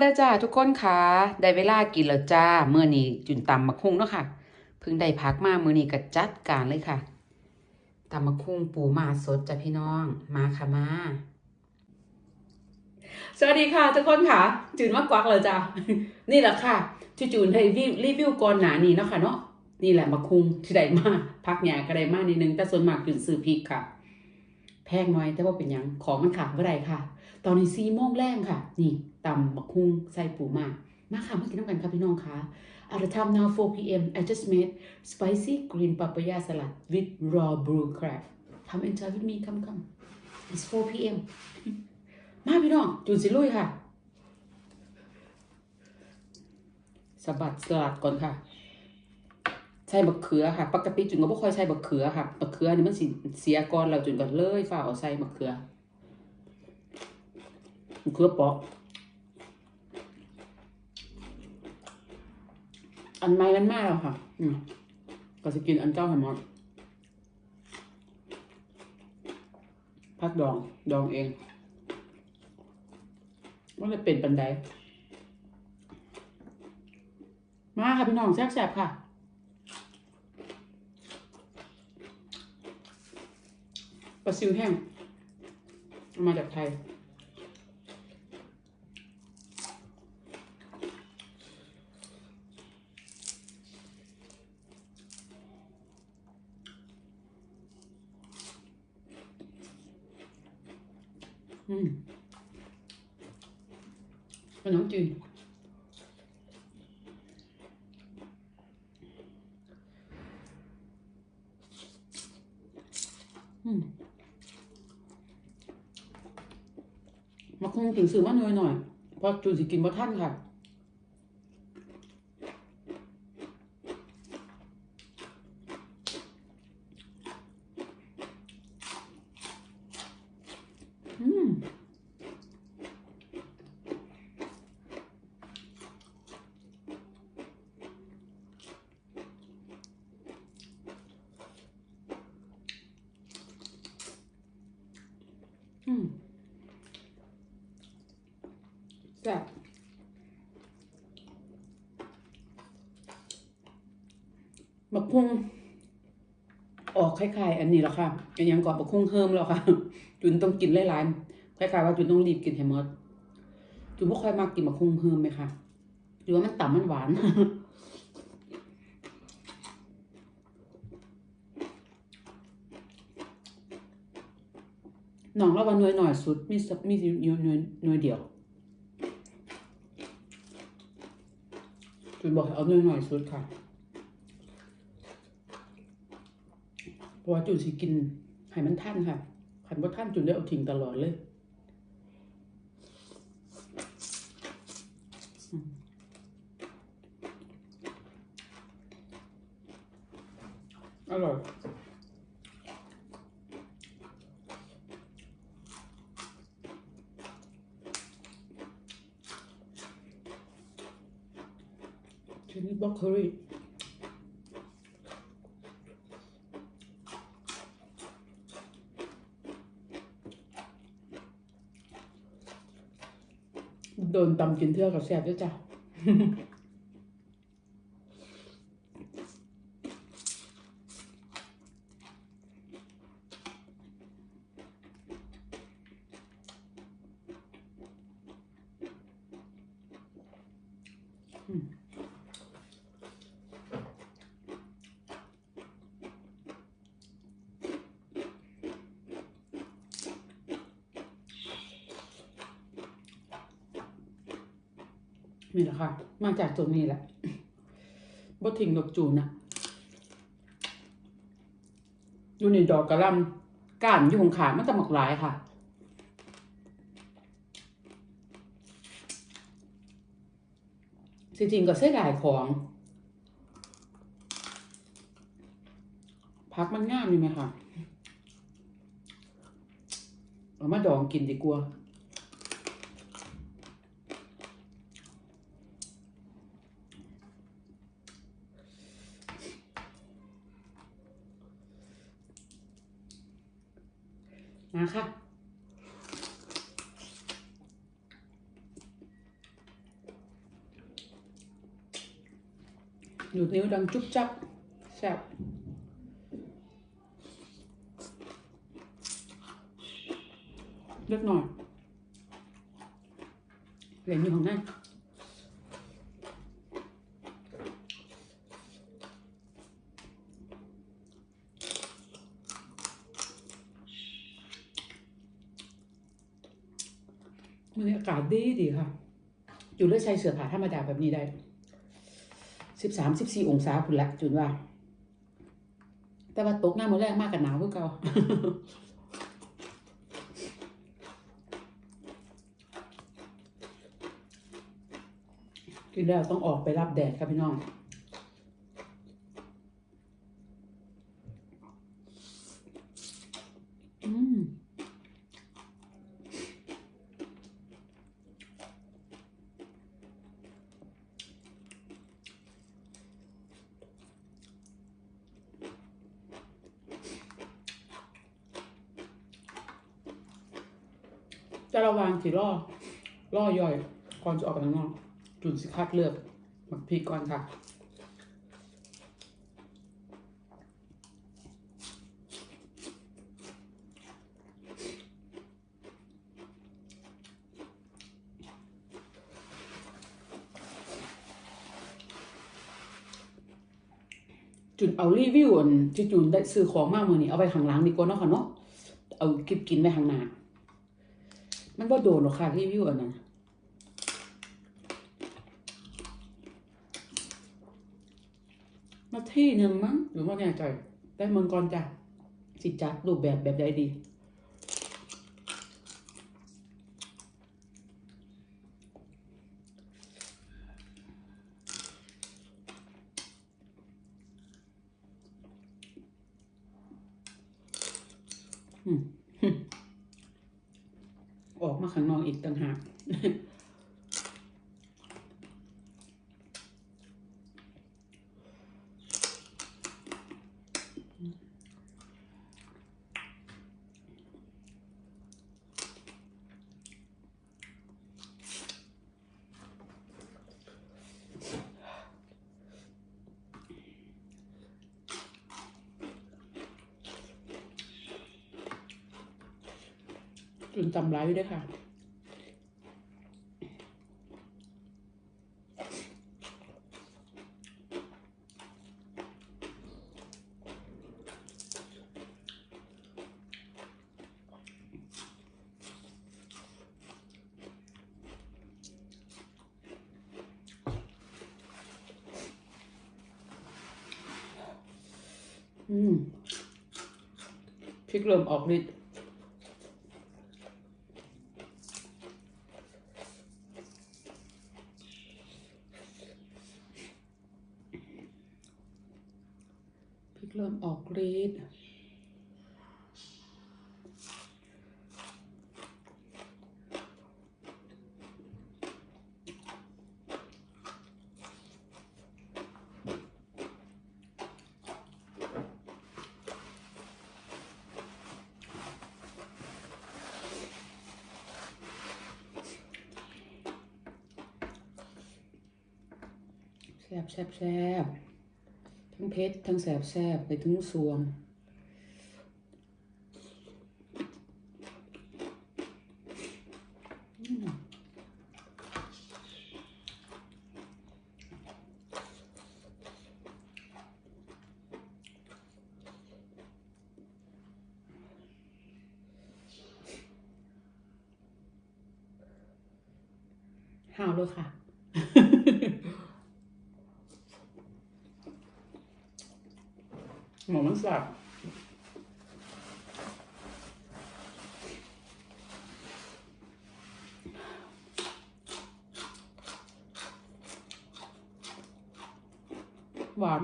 ได้จ้าทุกคนค่ะได้เวลากินแล้วจ้าเมื่อนี้จุนตำมะคุ้งเนาะค่ะเพิ่งได้พักมาเมื่อนี้ก็จัดการเลยค่ะตำมะคุ้งปูมาสดจ้ะพี่น้องมาค่ะมา สวัสดีค่ะ ทุกคนค่ะจูนมากวักเลยจ้านี่แหละค่ะที่จูนให้รีวิวก่อนหนานี้เนาะค่ะเนาะนี่แหละมะคุ้งที่ได้มาพักหยาก็ได้มานิดนึงแต่ส่วนมากจูนซื้อพริกค่ะ แพงน้อยแต่ว่าเป็นยังของมันขาดเมื่อไรค่ะ ตอนนี้สี่โมงแรงค่ะ นี่ตำบักฮุงใส่ปูมามาค่ะมากินน้ำกันค่ะพี่น้องคะ At the time now 4 p.m. I just made spicy green papaya salad with raw blue crab Come enjoy with me come come It's 4 p.m. มาพี่น้องจูนสิลุยค่ะสบัดสลัดก่อนค่ะ ใส่บักเขือค่ะ ปกติจุนก็ไม่ค่อยใส่บักเขือค่ะบักเขือนี่มันสิเสียก่อนเราจุนก็เลยฝ่าเอาใส่บักเขือ เขือเปอกอันไม้มันมากแล้วค่ะ อืมก็จะกินอันเจ้าหมอดพักดอง ดองเองว่าจะเป็นปันไดมาค่ะพี่น้องแซ่บๆค่ะปลาซิวแห้ง มาจากไทย อืมขนมจีนอืมมาคงถึงซื้อมาหน่อยหน่อยเพราะจูนสิกินบ่ท่านค่ะ อืม อืม แซ่บบักคุ้งออกคล้ายๆ อันนี้แล้วค่ะอันยังก่อนบักคุ้งเฮิมแล้วค่ะ จุนต้องกินหลายๆคล้ายๆว่าจุนต้องรีบกินให้หมดจุนบ่ค่อยมากกินบักคุ้งเฮิมไหมคะหรือว่ามันต่ำมันหวานหนองละวันหน่วยหน่อยสุดมีสักมีอยู่หน่วยหน่วยเดียว จุนบอกให้เอาหน่อยหน่อยสุดค่ะ เพราะว่าจุนสิกินให้มันท่านค่ะขันว่าท่านจุนได้เอาทิ้งตลอดเลยอร่อย ชิลลี่บล็อกเคอรี่โดนตำกินเทื่อกับแซ่บด้วยจ้ะ นี่แหละค่ะ มาจากตรงนี้แหละบ่ทิ้งดอกจูนอะอยู่ในดอกกระลำก้านยู่งขามันจะหมากหลายค่ะจริงๆก็เสียดายของพักมันงามอยู่ไหมคะเอามาดองกินดีกว่า นะคะ หนูนิ้วดังจุ๊บจับแซ่บเล็กหน่อยเหรียญอยู่ของนั่นากาศดีดีค่ะ จุนเลือใช้เสื้อผ้าธรรมดาแบบนี้ได้สิบสามสิบสี่องศาพุ่นละจุนว่า แต่ว่าตกหน้ามือแรกมากกับหนาวคือเก่ากินแล้วต้องออกไปรับแดดครับพี่น้อง อืม จะระวังสิล่อ ล่อย่อยก่อนจะออกไปข้างนอก จุนสิคัดเลือกหมักพริกก่อนค่ะจุนเอารีวิวอันที่จุนได้ซื้อของมากมือนี้เอาไปข้างหลังดีกว่าเนาะค่ะเนาะเอาเก็บกินไว้ข้างหน้ามันบ่าโดนหรอกค่ะรีวิวอันนั้น มาที่หนึ่งมั้งหรือว่าแน่ใจได้เมืองก่อนจ้ะสิจัดรูปแบบแบบใดดี อืม ออกมาข้างนอกอีกต่างหาก จุนจำร้ายไว้ด้วยค่ะอืมพริกเริ่มออกฤทธิ์ พริ กริ่มออกฤทธิ์แซ่บแซ่บแซ่บ ทั้งเผ็ดทั้งแซ่บแซ่บไปถึงสวงห้าวเลยค่ะ หมอมันสับหวาน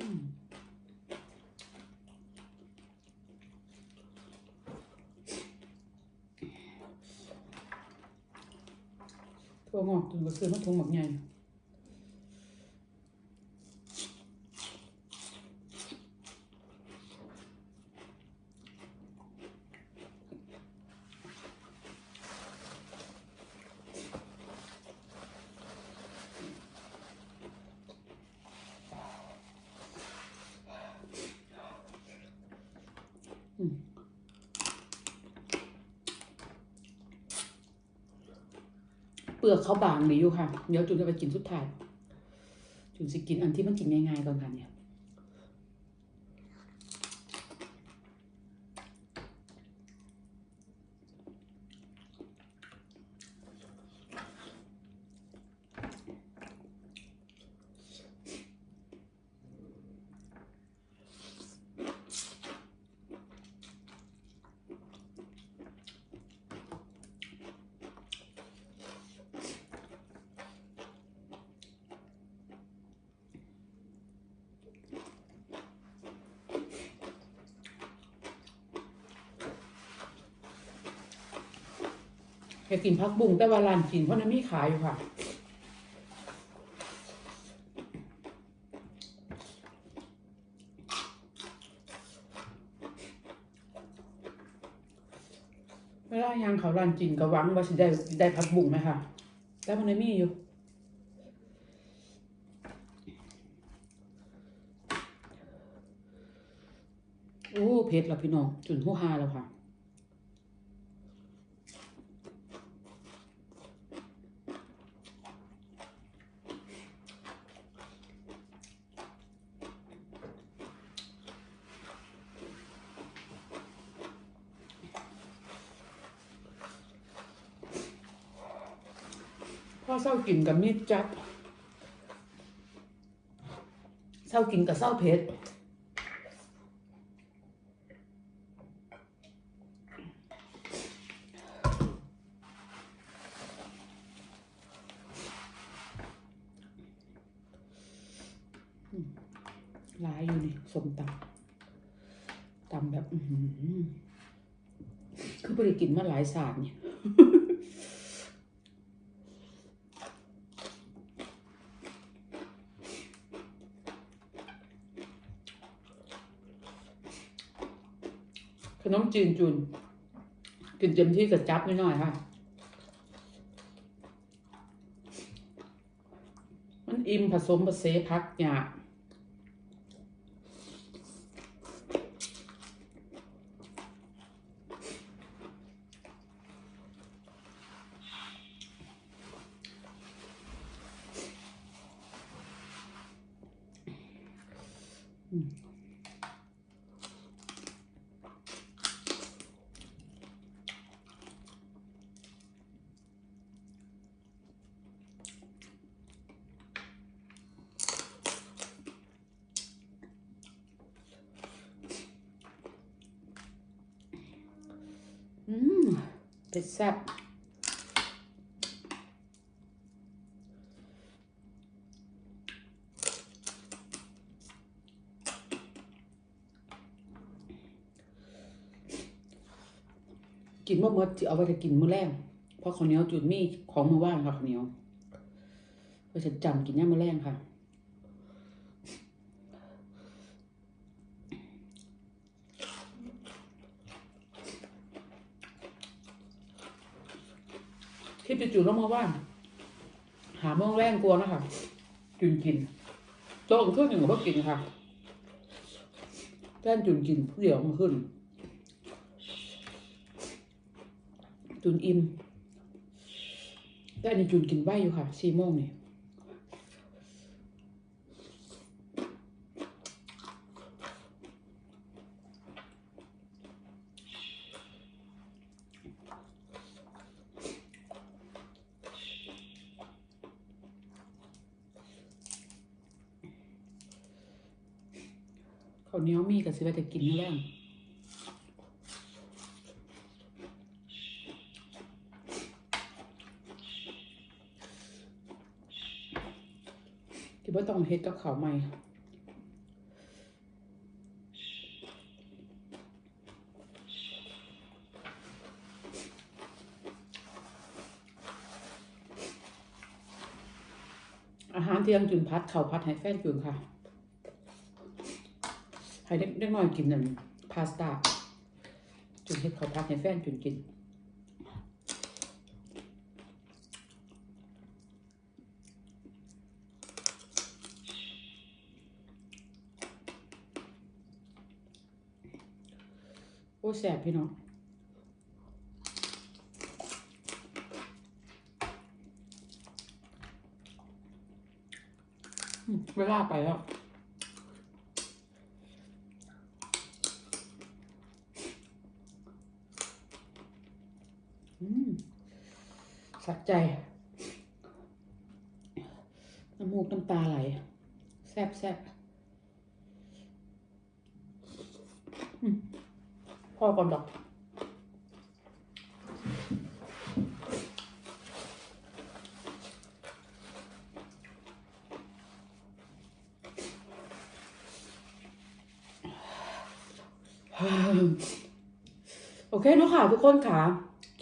อ ตัวงอกถึงก็ซื้อมาถุงหมักใหญ่ เปลือกเขาบางดีอยู่ค่ะ เดี๋ยวจุนจะไปกินสุดท้ายจุนสิกินอันที่มันกินง่ายๆก่อนค่ะเนี่ย แค่กินพักบุ้งแต่ว่าร้านกินเพราะนั้นมีขายอยู่ค่ะเวลายางเขาร้านกินก็หวังว่าสิได้ได้พักบุ้งไหมค่ะแต่มันไม่มีอยู่โอ้เผ็ดแล้วพี่น้องจุนหัวฮาแล้วค่ะ กินกับมีดจับเศร้ากินกับเศร้าเผ็ดอืมหลายอยู่นี่สมตำตำแบบ คือไปกินมาหลายศาสตร์เนี่ย ข นมจีนจุน กินเต็มที่กับจับนิดหน่อยค่ะ มันอิ่มผสมผสมพักหยา อืมเป็ดแซ่บกินบ่หมดที่เอาไว้จะกินมื้อแรงเพราะข้าวเหนียวจุดมีของมือว่างค่ะข้าวเหนียวก็จะจำกินย่ามมื้อแรงค่ะ ที่จู่ๆแล้วมาว่า หาเมืองแรงกลัวนะคะจุนกินโต๊ะขึ้นหนึ่งก็กินค่ะแป้นจุนกินเดียวมันขึ้น จุนอิ่มแต่นี้จุนกินใบอยู่ค่ะสี่โมงนี่ ข้าวเหนียวมีกับสิว่าจะกินมื้อแรงที่ว่าต้องเฮ็ดกับข้าวใหม่อาหารเที่ยงจุนพัดเข้าพัดให้แฟนจุนค่ะ ให้เด็กเด็กน้อยกินนั่นพาสต้าจุนเฮ็ดข้าพัดให้แฟนจุนกินโอ้แสบพี่น้องอืมเวลาไปแล้ว อืม สะใจ น้ำมูกน้ำตาไหล แซ่บแซ่บอืมพ่อก่อนดอกโอเคเนาะค่ะทุกคนค่ะ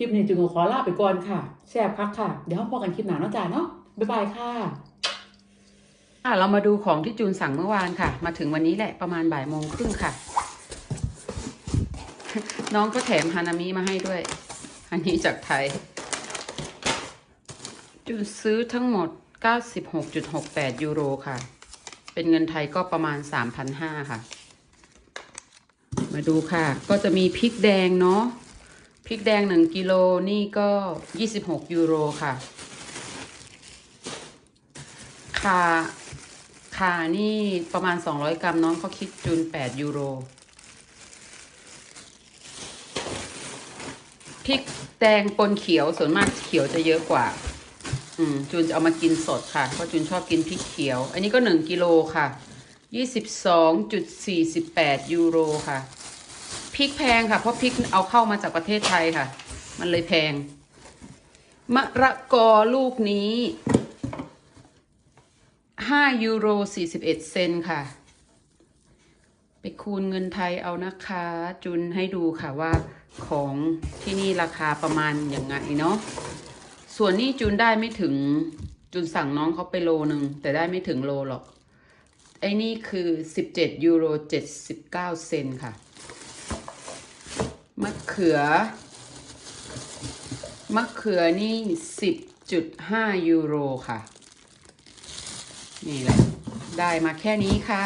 ลิปนี้จึงขอลาไปก่อนค่ะแซ่บคักค่ะ เดี๋ยวพบกันคลิปหน้าเนาะจ้าเนาะบ๊ายบายค่ะอะเรามาดูของที่จูนสั่งเมื่อวานค่ะ มาถึงวันนี้แหละประมาณบ่ายโมงครึ่งค่ะ น้องก็แถมฮานามิมาให้ด้วย อันนี้จากไทย จูนซื้อทั้งหมด 96.68 ยูโรค่ะ เป็นเงินไทยก็ประมาณ 3,500 ค่ะ มาดูค่ะ ก็จะมีพริกแดงเนาะ ริกแดง1กิโลนี่ก็26ยูโรค่ะคาคานี่ประมาณ200กรัมน้องเขาคิดจูน8ยูโรพริกแดงปนเขียวส่วนมากเขียวจะเยอะกว่า อืมจูนจะเอามากินสดค่ะ เพราะจูนชอบกินพริกเขียว อันนี้ก็1กิโลค่ะ22.48ยูโรค่ะ ริกแพงค่ะ เพราะพริกเอาเข้ามาจากประเทศไทยค่ะ มันเลยแพง มะระกอลูกนี้5ยูโร41เซนค่ะ ไปคูณเงินไทยเอานะคะ จุนให้ดูค่ะว่าของที่นี่ราคาประมาณอย่างไงเนาะ ส่วนนี้จูนได้ไม่ถึงจูนสั่งน้องเขาไปโลหนึ่งแต่ได้ไม่ถึงโลหรอก ไอ้นี่คือ17ยูโร79เซนค่ะ มะเขือ มะเขือนี่10.5ยูโรค่ะ นี่แหละ ได้มาแค่นี้ค่ะ